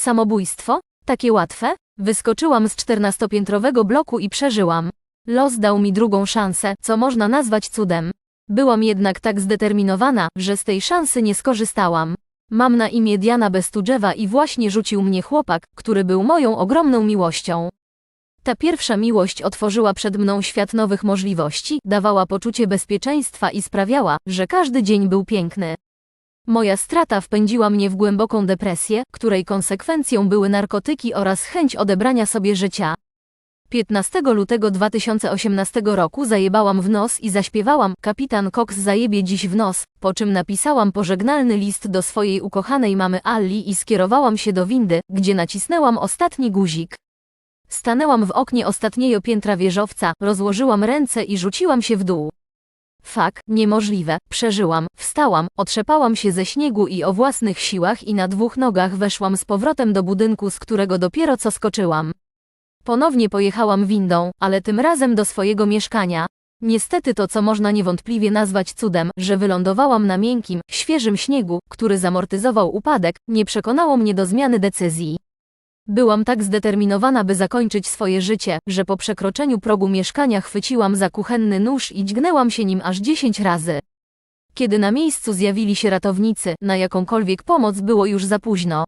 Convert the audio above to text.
Samobójstwo? Takie łatwe? Wyskoczyłam z czternastopiętrowego bloku i przeżyłam. Los dał mi drugą szansę, co można nazwać cudem. Byłam jednak tak zdeterminowana, że z tej szansy nie skorzystałam. Mam na imię Diana Bestudżewa i właśnie rzucił mnie chłopak, który był moją ogromną miłością. Ta pierwsza miłość otworzyła przed mną świat nowych możliwości, dawała poczucie bezpieczeństwa i sprawiała, że każdy dzień był piękny. Moja strata wpędziła mnie w głęboką depresję, której konsekwencją były narkotyki oraz chęć odebrania sobie życia. 15 lutego 2018 roku zajebałam w nos i zaśpiewałam Kapitan Cox zajebie dziś w nos, po czym napisałam pożegnalny list do swojej ukochanej mamy Alli i skierowałam się do windy, gdzie nacisnęłam ostatni guzik. Stanęłam w oknie ostatniego piętra wieżowca, rozłożyłam ręce i rzuciłam się w dół. Fak, niemożliwe, przeżyłam, wstałam, otrzepałam się ze śniegu i o własnych siłach i na dwóch nogach weszłam z powrotem do budynku, z którego dopiero co skoczyłam. Ponownie pojechałam windą, ale tym razem do swojego mieszkania. Niestety to, co można niewątpliwie nazwać cudem, że wylądowałam na miękkim, świeżym śniegu, który zamortyzował upadek, nie przekonało mnie do zmiany decyzji. Byłam tak zdeterminowana, by zakończyć swoje życie, że po przekroczeniu progu mieszkania chwyciłam za kuchenny nóż i dźgnęłam się nim aż dziesięć razy. Kiedy na miejscu zjawili się ratownicy, na jakąkolwiek pomoc było już za późno.